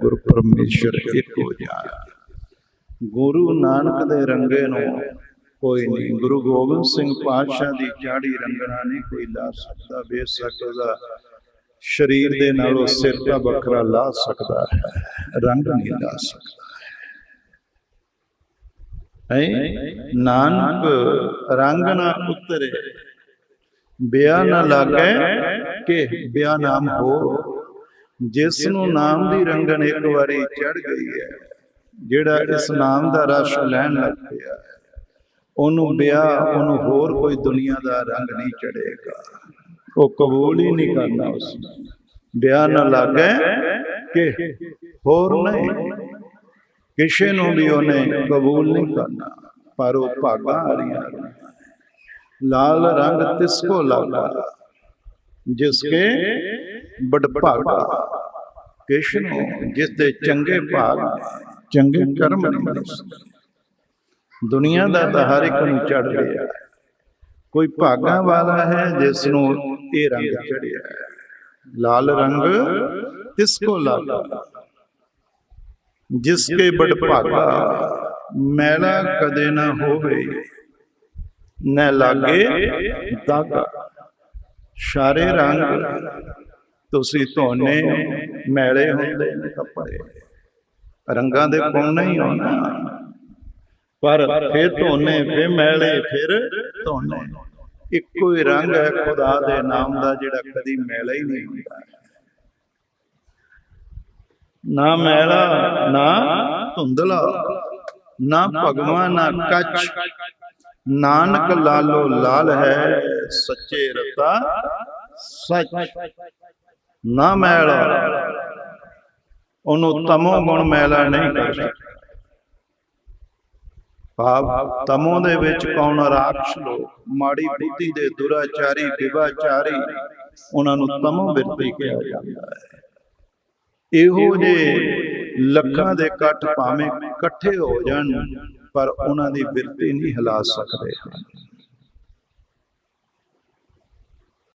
ਗੁਰੂ ਪਰਮੇਸ਼ਰ ਇੱਕੋ ਜਿਹਾ ਗੁਰੂ ਨਾਨਕ ਦੇ ਰੰਗੇ ਨੂੰ ਕੋਈ ਨਹੀਂ ਗੁਰੂ ਗੋਬਿੰਦ ਸਿੰਘ ਪਾਤਸ਼ਾਹ ਦੀ ਚਾੜੀ ਰੰਗਣਾ ਨਹੀਂ ਕੋਈ ਲਾ ਸਕਦਾ ਬੇਸ਼ੱਕ ਉਹਦਾ ਸਰੀਰ ਦੇ ਨਾਲੋਂ ਸਿਰ ਦਾ ਵੱਖਰਾ ਲਾ ਸਕਦਾ ਹੈ ਰੰਗ ਨਹੀਂ ਲਾ ਸਕਦਾ। ਹੈ? ਨਾਨਕ ਰੰਗ ਨਾ ਉਤਰੇ ਬਿਆ ਨਾ ਲਾਗੇ ਕਿ ਬਿਆ ਨਾਮ ਹੋ ਜਿਸ ਨੂੰ ਨਾਮ ਦੀ ਰੰਗਣ ਇੱਕ ਵਾਰੀ ਚੜ ਗਈ ਹੈ ਜਿਹੜਾ ਇਸ ਨਾਮ ਦਾ ਰਸ ਲੈਣ ਲੱਗ ਪਿਆ। ਉਹਨੂੰ ਵਿਆਹ ਉਹਨੂੰ ਹੋਰ ਕੋਈ ਦੁਨੀਆ ਦਾ ਰੰਗ ਨਹੀਂ ਚੜੇਗਾ ਉਹ ਕਬੂਲ ਹੀ ਨਹੀਂ ਕਰਨਾ ਉਸ ਨੂੰ। ਵਿਆਹ ਨਾ ਲੱਗੇ ਕਿ ਹੋਰ ਨਹੀਂ। ਕਿਸੇ ਨੂੰ ਵੀ ਉਹਨੇ ਕਬੂਲ ਨਹੀਂ ਕਰਨਾ। ਪਰ ਉਹ ਭਾਗਾ ਵਾਲੀਆਂ ਲਾਲ ਰੰਗ ਤਿਸਕੋ ਲਾਗਾ ਜਿਸਕੇ ਬੜ ਭਾਗਾ ਕਿਸ਼ਨੋ ਜਿਸ ਦੇ ਚੰਗੇ ਭਾਗ ਨੇ, ਚੰਗੇ ਕਰਮ ਨੇ। ਦੁਨੀਆ ਦਾ ਤਾਂ ਹਰ ਇੱਕ ਨੂੰ ਚੜ ਰਿਹਾ ਕੋਈ ਭਾਗਾ ਵਾਲਾ ਹੈ ਜਿਸ ਨੂੰ ਇਹ ਰੰਗ ਚੜਿਆ ਲਾਲ ਰੰਗ ਤਿਸਕੋ ਲਾਗਾ ਜਿਸਕੇ ਬੜ ਭਾਗਾ ਮੈਲਾ ਕਦੇ ਨਾ ਹੋਵੇ। ਨਾ ਲਾਗੇ ਦਾਗਾ। ਸਾਰੇ ਰੰਗ ਤੁਸੀਂ ਧੋਨੇ, ਮੈਲੇ ਹੁੰਦੇ ਨੇ ਕੱਪੜੇ। ਰੰਗਾਂ ਦੇ ਪੁੰਨ ਨਹੀਂ ਹੋਣਾ ਪਰ ਫਿਰ ਧੋਨੇ, ਫਿਰ ਮੈਲੇ, ਫਿਰ ਧੋਨੇ। ਇੱਕੋ ਹੀ ਰੰਗ ਹੈ ਖੁਦਾ ਦੇ ਨਾਮ ਦਾ, ਜਿਹੜਾ ਕਦੀ ਮੈਲਾ ਹੀ ਨਹੀਂ ਹੁੰਦਾ। ਨਾ ਮੈਲਾ, ਨਾ ਧੁੰਦਲਾ, ਨਾ ਭਗਵਾ ਨਾ ਕੱਚ ਨਾਨਕ ਲਾਲੋ ਲਾਲ ਹੈ, ਸੱਚੇ ਰਤਾ ਸੱਚ। ਨਾ ਮੈਲਾ। ਉਹਨੂੰ ਤਮੋ ਗੁਣ ਮੈਲਾ ਨਹੀਂ ਕਰ ਸਕਦਾ। ਭਾਵ ਤਮੋ ਦੇ ਵਿੱਚ ਕੌਣ ਰਾਖਸ਼ ਲੋਕ? ਮਾੜੀ ਬੁੱਧੀ ਦੇ ਦੁਰਾਚਾਰੀ ਵਿਵਾਚਾਰੀ ਉਹਨਾਂ ਨੂੰ ਤਮੋ ਬਿਰਤੀ ਕਿਹਾ ਜਾਂਦਾ ਹੈ। ਇਹੋ ਜੇ ਲੱਖਾਂ ਦੇ ਇਕੱਠ ਭਾਵੇਂ ਇਕੱਠੇ ਹੋ ਜਾਣ, ਪਰ ਉਹਨਾਂ ਦੀ ਬਿਰਤੀ ਨਹੀਂ ਹਿਲਾ ਸਕਦੇ।